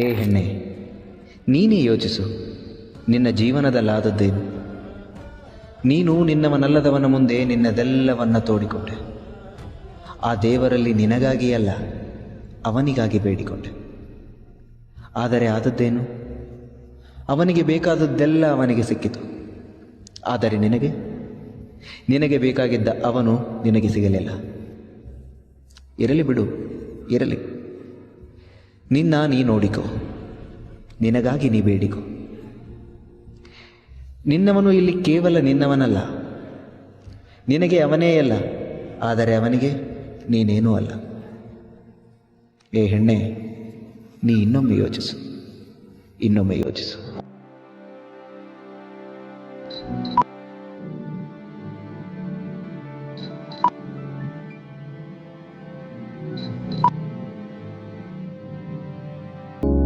ಏ ಹೆಣ್ಣೆ, ನೀನೇ ಯೋಚಿಸು, ನಿನ್ನ ಜೀವನದಲ್ಲಾದದ್ದೇನು ನೀನು ನಿನ್ನವನಲ್ಲದವನ ಮುಂದೆ ನಿನ್ನದೆಲ್ಲವನ್ನ ತೋಡಿಕೊಂಡೆ. ಆ ದೇವರಲ್ಲಿ ನಿನಗಾಗಿ ಅಲ್ಲ ಅವನಿಗಾಗಿ ಬೇಡಿಕೊಂಡೆ. ಆದರೆ ಆದದ್ದೇನು? ಅವನಿಗೆ ಬೇಕಾದದ್ದೆಲ್ಲ ಅವನಿಗೆ ಸಿಕ್ಕಿತು. ಆದರೆ ನಿನಗೆ? ನಿನಗೆ ಬೇಕಾಗಿದ್ದ ಅವನು ನಿನಗೆ ಸಿಗಲಿಲ್ಲ. ಇರಲಿ ಬಿಡು, ಇರಲಿ. ನಿನ್ನ ನೀ ನೋಡಿಕೋ. ನಿನಗಾಗಿ ನೀ ಬೇಡಿಕೋ. ನಿನ್ನವನು ಇಲ್ಲಿ ಕೇವಲ ನಿನ್ನವನಲ್ಲ. ನಿನಗೆ ಅವನೇ ಅಲ್ಲ, ಆದರೆ ಅವನಿಗೆ ನೀನೇನೂ ಅಲ್ಲ. ಏ ಹೆಣ್ಣೆ, ನೀ ಇನ್ನೊಮ್ಮೆ ಯೋಚಿಸು. ಇನ್ನೊಮ್ಮೆ ಯೋಚಿಸು.